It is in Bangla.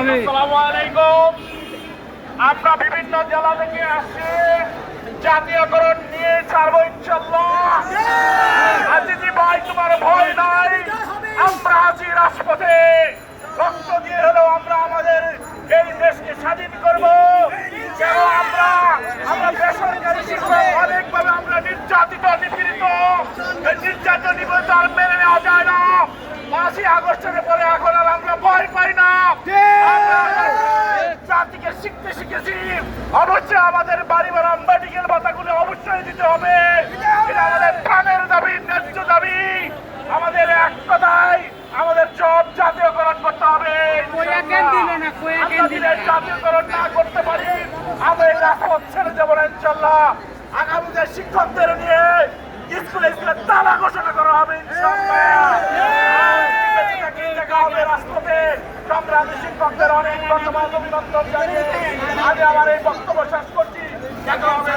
আলাইকুম। আমরা বিভিন্ন জেলা থেকে আসছি। জাতীয়করণ নিয়ে ছাড়বো ইনশাল্লাহ আজিজি ভাই তোমার ভয় নাই? আমরা আছি রাজপথে। রক্ত দিয়ে হলেও আমরা আমাদের এই দেশকে স্বাধীন করব। কেন আমরা আমরা বেসরকারি শিক্ষক অনেকভাবে আমরা নির্যাতিত নিপীড়িত। নির্যাতন নিপীড়িত আর মেনে নেওয়া যায় না পাঁচই আগস্টের পরে এখন আর আমরা ভয় পাই না আমরা এখন জাতিকে শিখতে শিখেছি। অবশ্যই আমাদের বাড়ি ভাড়া মেডিকেল ভাতাগুলো অবশ্যই দিতে হবে। এটা আমাদের প্রাণের দাবি ন্যায্য দাবি। আমাদের এক কথায় আমাদের সব জাতীয়করণ করতে হবে? জাতীয়করণ না করতে পারি আমরা রাজপথ ছেড়ে যাব না ইনশাল্লাহ আগামীতে শিক্ষকদের নিয়ে স্কুলে স্কুলে তালা ঘোষণা করা হবে। কৃষকদের অনেক ধন্যবাদ অভিনন্দন জানিয়ে আমি আমার এই বক্তব্য শেষ করছি। দেখা হবে